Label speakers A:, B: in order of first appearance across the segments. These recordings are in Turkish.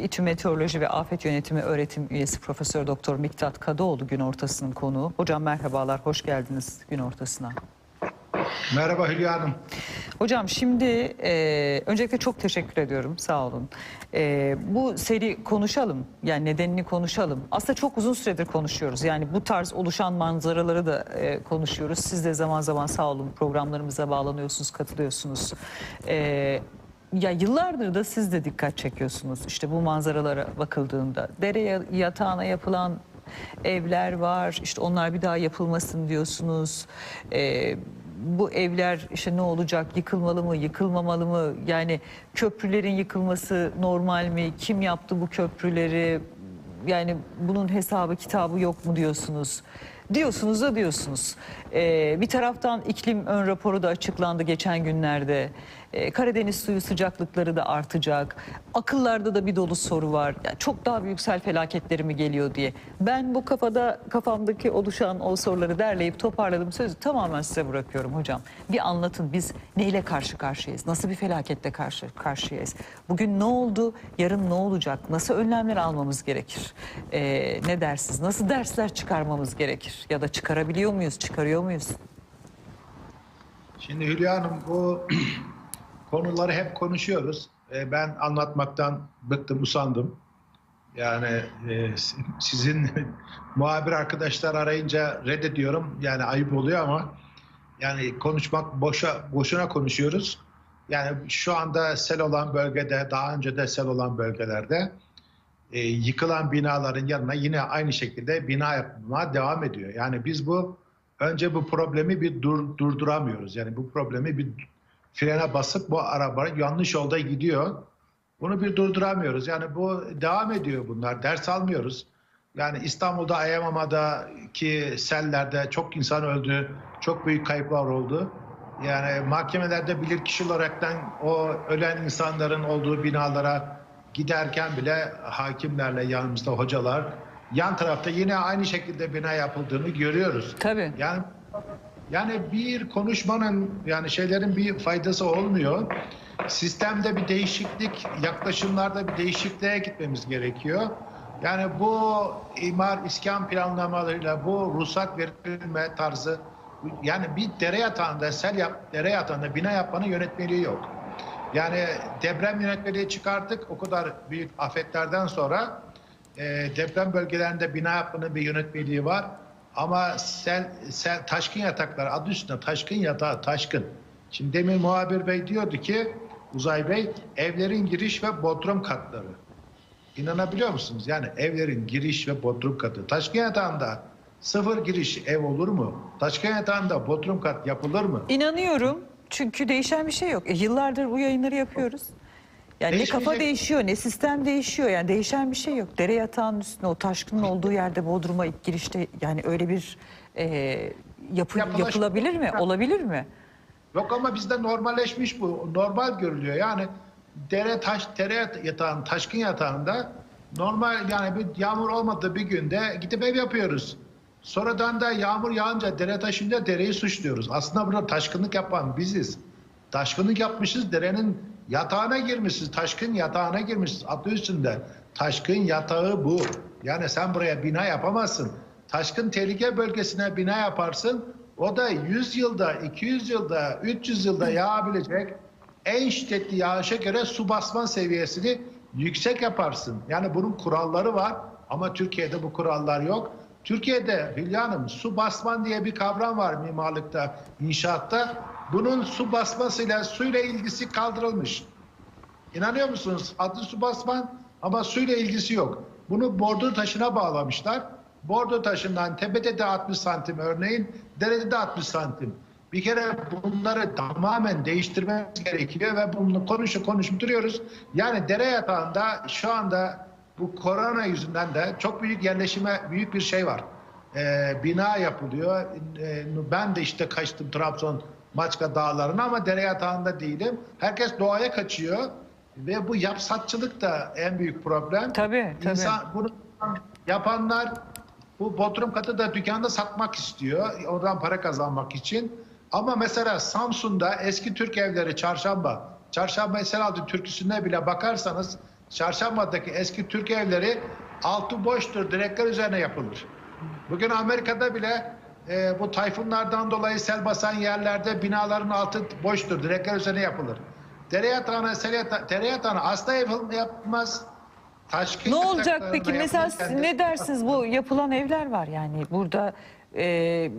A: İTÜ Meteoroloji ve Afet Yönetimi öğretim üyesi Profesör Doktor Miktat Kadıoğlu gün ortasının konuğu. Hocam merhabalar, hoş geldiniz gün ortasına.
B: Merhaba Hülya Hanım.
A: Hocam şimdi e, öncelikle çok teşekkür ediyorum, sağ olun. E, bu seri konuşalım, yani nedenini konuşalım. Aslında çok uzun süredir konuşuyoruz. Yani bu tarz oluşan manzaraları da e, konuşuyoruz. Siz de zaman zaman sağ olun programlarımıza bağlanıyorsunuz, katılıyorsunuz. E, ya yıllardır da siz de dikkat çekiyorsunuz. İşte bu manzaralara bakıldığında dere yatağına yapılan evler var. İşte onlar bir daha yapılmasın diyorsunuz. Ee, bu evler işte ne olacak? Yıkılmalı mı? Yıkılmamalı mı? Yani köprülerin yıkılması normal mi? Kim yaptı bu köprüleri? Yani bunun hesabı kitabı yok mu diyorsunuz? Diyorsunuz da diyorsunuz. Ee, bir taraftan iklim ön raporu da açıklandı geçen günlerde. Ee, Karadeniz suyu sıcaklıkları da artacak. Akıllarda da bir dolu soru var. Yani çok daha büyük sel felaketleri mi geliyor diye. Ben bu kafada kafamdaki oluşan o soruları derleyip toparladım. Sözü tamamen size bırakıyorum hocam. Bir anlatın biz neyle karşı karşıyayız? Nasıl bir felaketle karşı karşıyayız? Bugün ne oldu? Yarın ne olacak? Nasıl önlemler almamız gerekir? Ee, ne dersiniz? Nasıl dersler çıkarmamız gerekir? Ya da çıkarabiliyor muyuz? Çıkarıyor muyuz?
B: Şimdi Hülya Hanım bu konuları hep konuşuyoruz. E, Ben anlatmaktan bıktım, usandım. Yani e, sizin muhabir arkadaşlar arayınca reddediyorum. Yani ayıp oluyor ama yani konuşmak boşa boşuna konuşuyoruz. Yani şu anda sel olan bölgede, daha önce de sel olan bölgelerde e, yıkılan binaların yanına yine aynı şekilde bina yapmaya devam ediyor. Yani biz bu önce bu problemi bir dur, durduramıyoruz. Yani bu problemi bir frene basıp bu araba yanlış yolda gidiyor. Bunu bir durduramıyoruz. Yani bu devam ediyor bunlar. Ders almıyoruz. Yani İstanbul'da Ayamama'daki sellerde çok insan öldü. Çok büyük kayıplar oldu. Yani mahkemelerde bilirkişi olaraktan o ölen insanların olduğu binalara giderken bile hakimlerle yanımızda hocalar yan tarafta yine aynı şekilde bina yapıldığını görüyoruz.
A: Tabii.
B: Yani yani bir konuşmanın yani şeylerin bir faydası olmuyor. Sistemde bir değişiklik, yaklaşımlarda bir değişikliğe gitmemiz gerekiyor. Yani bu imar iskan planlamalarıyla bu ruhsat verilme tarzı yani bir dere yatağında sel yap, dere yatağında bina yapmanın yönetmeliği yok. Yani deprem yönetmeliği çıkarttık o kadar büyük afetlerden sonra e, deprem bölgelerinde bina yapmanın bir yönetmeliği var. Ama sel, sel, taşkın yataklar adı üstünde taşkın yatağı taşkın. Şimdi demin muhabir bey diyordu ki Uzay Bey evlerin giriş ve bodrum katları. İnanabiliyor musunuz? Yani evlerin giriş ve bodrum katı. Taşkın yatağında sıfır giriş ev olur mu? Taşkın yatağında bodrum kat yapılır mı?
A: İnanıyorum çünkü değişen bir şey yok. E, yıllardır bu yayınları yapıyoruz. Yani ne kafa
B: Değişmeyecek.
A: değişiyor ne sistem değişiyor yani değişen bir şey yok. Dere yatağının üstüne o taşkının olduğu yerde Bodrum'a ilk girişte yani öyle bir e, yapı,
B: Yapılaş-
A: yapılabilir mi? Olabilir mi?
B: Yok ama bizde normalleşmiş bu. Normal görülüyor. Yani dere taş dere yatağın taşkın yatağında normal yani bir yağmur olmadığı bir günde gidip ev yapıyoruz. Sonradan da yağmur yağınca dere taşınca dereyi suçluyoruz. Aslında burada taşkınlık yapan biziz. Taşkınlık yapmışız derenin yatağına girmişiz. Taşkın yatağına girmişiz. Adı üstünde. Taşkın yatağı bu. Yani sen buraya bina yapamazsın. Taşkın tehlike bölgesine bina yaparsın. O da 100 yılda, 200 yılda, 300 yılda yağabilecek en şiddetli yağışa göre su basma seviyesini yüksek yaparsın. Yani bunun kuralları var ama Türkiye'de bu kurallar yok. Türkiye'de Hülya Hanım su basman diye bir kavram var mimarlıkta, inşaatta. Bunun su basmasıyla suyla ilgisi kaldırılmış. İnanıyor musunuz? Adı su basman ama suyla ilgisi yok. Bunu bordo taşına bağlamışlar. Bordo taşından tepede de 60 santim örneğin, derede de 60 santim. Bir kere bunları tamamen değiştirmemiz gerekiyor ve bunu konuşup konuşup duruyoruz. Yani dere yatağında şu anda bu korona yüzünden de çok büyük yerleşime büyük bir şey var. Ee, bina yapılıyor. Ee, ben de işte kaçtım Trabzon Maçka dağlarına ama dere yatağında değilim. Herkes doğaya kaçıyor. Ve bu yapsatçılık da en büyük problem.
A: Tabii, tabii.
B: İnsan, bunu yapanlar bu bodrum katı da dükkanda satmak istiyor. Oradan para kazanmak için. Ama mesela Samsun'da eski Türk evleri çarşamba, çarşamba Eseraltı türküsüne bile bakarsanız Çarşamba'daki eski Türk evleri altı boştur, direkler üzerine yapılır. Bugün Amerika'da bile e, bu tayfunlardan dolayı sel basan yerlerde binaların altı boştur, direkler üzerine yapılır. Dere yatağına, sel yatağı, dere yatağına asla yapıl- yapmaz. Taşkın
A: Ne olacak peki? Mesela
B: kendi-
A: ne dersiniz bu yapılan evler var yani burada e, e,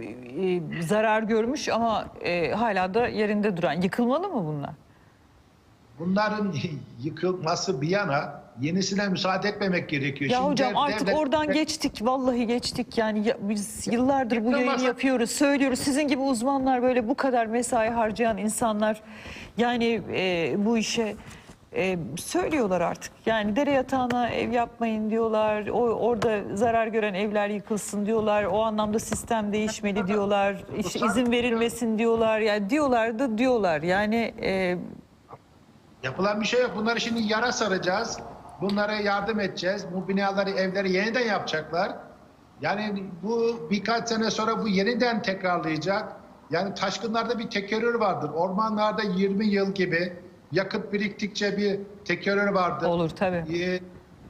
A: zarar görmüş ama e, hala da yerinde duran yıkılmalı mı bunlar?
B: Bunların yıkılması bir yana yenisine müsaade etmemek gerekiyor.
A: Ya
B: Şimdi
A: hocam
B: dev-
A: artık
B: devlet-
A: oradan geçtik vallahi geçtik. Yani ya- biz yıllardır bu yayını yapıyoruz söylüyoruz. Sizin gibi uzmanlar böyle bu kadar mesai harcayan insanlar yani e, bu işe e, söylüyorlar artık. Yani dere yatağına ev yapmayın diyorlar o orada zarar gören evler yıkılsın diyorlar o anlamda sistem değişmeli diyorlar işte izin verilmesin diyorlar. Yani diyorlar da diyorlar. Yani e,
B: Yapılan bir şey yok. Bunları şimdi yara saracağız. Bunlara yardım edeceğiz. Bu binaları, evleri yeniden yapacaklar. Yani bu birkaç sene sonra bu yeniden tekrarlayacak. Yani taşkınlarda bir tekerrür vardır. Ormanlarda 20 yıl gibi yakıt biriktikçe bir tekerrür vardır.
A: olur tabii.
B: Ee,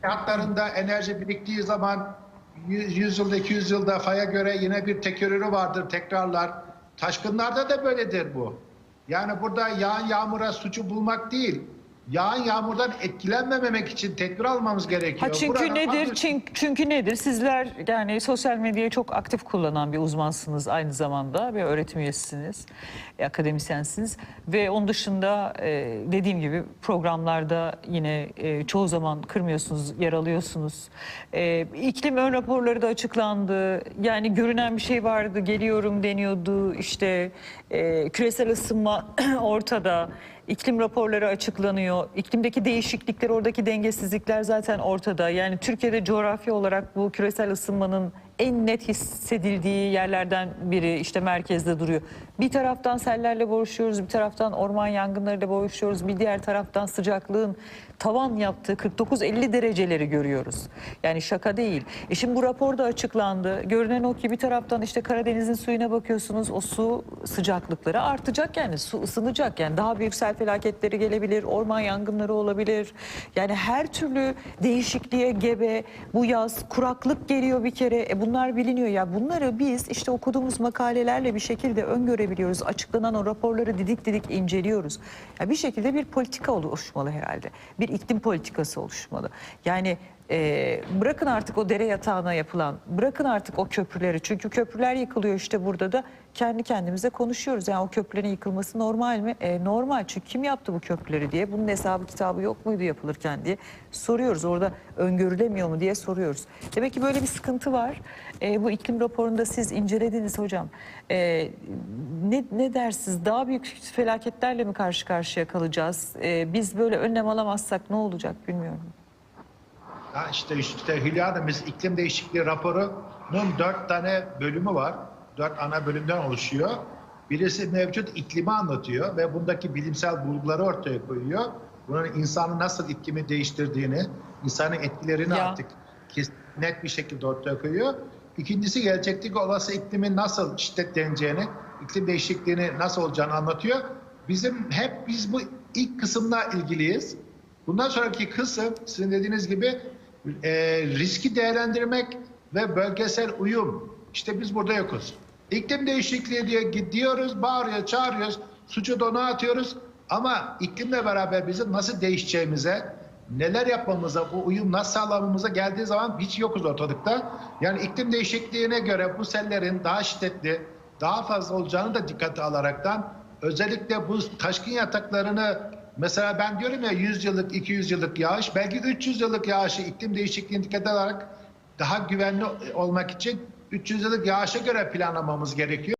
B: Hatlarında enerji biriktiği zaman 100 yılda 200 yılda faya göre yine bir tekerrürü vardır tekrarlar. Taşkınlarda da böyledir bu. Yani burada yağan yağmura suçu bulmak değil. Yağan yağmurdan etkilenmemek için tedbir almamız gerekiyor.
A: Ha çünkü
B: Burada
A: nedir? Çünkü, çünkü nedir? Sizler yani sosyal medyayı çok aktif kullanan bir uzmansınız aynı zamanda ve öğretim üyesisiniz, e, akademisyensiniz ve onun dışında e, dediğim gibi programlarda yine e, çoğu zaman kırmıyorsunuz, yer alıyorsunuz. E, iklim ön raporları da açıklandı. Yani görünen bir şey vardı, geliyorum deniyordu. İşte e, küresel ısınma ortada. İklim raporları açıklanıyor. İklimdeki değişiklikler, oradaki dengesizlikler zaten ortada. Yani Türkiye'de coğrafya olarak bu küresel ısınmanın en net hissedildiği yerlerden biri işte merkezde duruyor. Bir taraftan sellerle boğuşuyoruz, bir taraftan orman yangınlarıyla boğuşuyoruz, bir diğer taraftan sıcaklığın tavan yaptığı 49-50 dereceleri görüyoruz. Yani şaka değil. E şimdi bu rapor da açıklandı. Görünen o ki bir taraftan işte Karadeniz'in suyuna bakıyorsunuz. O su sıcaklıkları artacak yani su ısınacak. Yani daha büyük sel felaketleri gelebilir. Orman yangınları olabilir. Yani her türlü değişikliğe gebe bu yaz kuraklık geliyor bir kere. E bunlar biliniyor ya. Bunları biz işte okuduğumuz makalelerle bir şekilde öngörebiliyoruz. Açıklanan o raporları didik didik inceliyoruz. Ya bir şekilde bir politika oluşmalı herhalde. Bir iklim politikası oluşmalı. Yani e, bırakın artık o dere yatağına yapılan, bırakın artık o köprüleri. Çünkü köprüler yıkılıyor işte burada da kendi kendimize konuşuyoruz. Yani o köprülerin yıkılması normal mi? E, normal çünkü kim yaptı bu köprüleri diye. Bunun hesabı kitabı yok muydu yapılırken diye soruyoruz. Orada öngörülemiyor mu diye soruyoruz. Demek ki böyle bir sıkıntı var. E, bu iklim raporunda siz incelediniz hocam. E, ne, ne dersiniz? Daha büyük felaketlerle mi karşı karşıya kalacağız? E, biz böyle önlem alamazsak ne olacak bilmiyorum.
B: Ha işte işte Hülya iklim değişikliği raporunun dört tane bölümü var. Dört ana bölümden oluşuyor. Birisi mevcut iklimi anlatıyor ve bundaki bilimsel bulguları ortaya koyuyor. Bunun insanı nasıl iklimi değiştirdiğini, insanın etkilerini
A: Ya.
B: artık net bir şekilde ortaya koyuyor. İkincisi gelecekteki olası iklimin nasıl şiddetleneceğini, iklim değişikliğini nasıl olacağını anlatıyor. Bizim hep biz bu ilk kısımla ilgiliyiz. Bundan sonraki kısım sizin dediğiniz gibi e, riski değerlendirmek ve bölgesel uyum. İşte biz burada yokuz. İklim değişikliği diye gidiyoruz, bağırıyor, çağırıyoruz, suçu dona atıyoruz. Ama iklimle beraber bizim nasıl değişeceğimize, neler yapmamıza, bu uyum nasıl sağlamamıza geldiği zaman hiç yokuz ortalıkta. Yani iklim değişikliğine göre bu sellerin daha şiddetli, daha fazla olacağını da dikkate alaraktan özellikle bu taşkın yataklarını mesela ben diyorum ya 100 yıllık 200 yıllık yağış belki 300 yıllık yağışı iklim değişikliğine dikkat alarak daha güvenli olmak için 300 yıllık yağışa göre planlamamız gerekiyor.